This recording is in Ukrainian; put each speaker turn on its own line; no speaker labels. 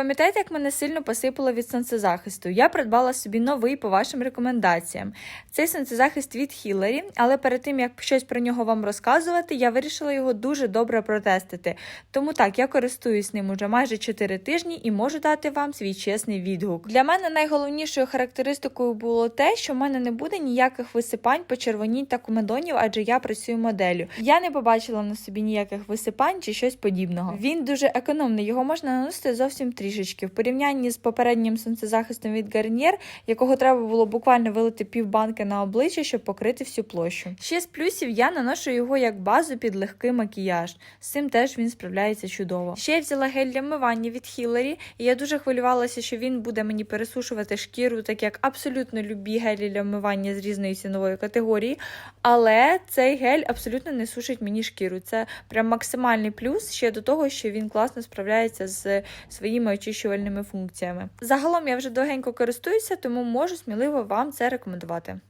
Пам'ятаєте, як мене сильно посипало від сонцезахисту? Я придбала собі новий по вашим рекомендаціям. Цей сонцезахист від Хіларі, але перед тим як щось про нього вам розказувати, я вирішила його дуже добре протестити. Тому так, я користуюсь ним уже майже 4 тижні і можу дати вам свій чесний відгук. Для мене найголовнішою характеристикою було те, що в мене не буде ніяких висипань, почервонінь та комедонів, адже я працюю моделлю. Я не побачила на собі ніяких висипань чи щось подібного. Він дуже економний, його можна наносити зовсім трішечки. В порівнянні з попереднім сонцезахистом від Garnier, якого треба було буквально вилити півбанки на обличчя, щоб покрити всю площу. Ще з плюсів я наношу його як базу під легкий макіяж. З цим теж він справляється чудово. Ще я взяла гель для вмивання від Хіларі, і я дуже хвилювалася, що він буде мені пересушувати шкіру, так як абсолютно любі гелі для вмивання з різної цінової категорії. Але цей гель абсолютно не сушить мені шкіру. Це прям максимальний плюс ще до того, що він класно справляється з своїми очищувальними функціями. Загалом я вже довгенько користуюся, тому можу сміливо вам це рекомендувати.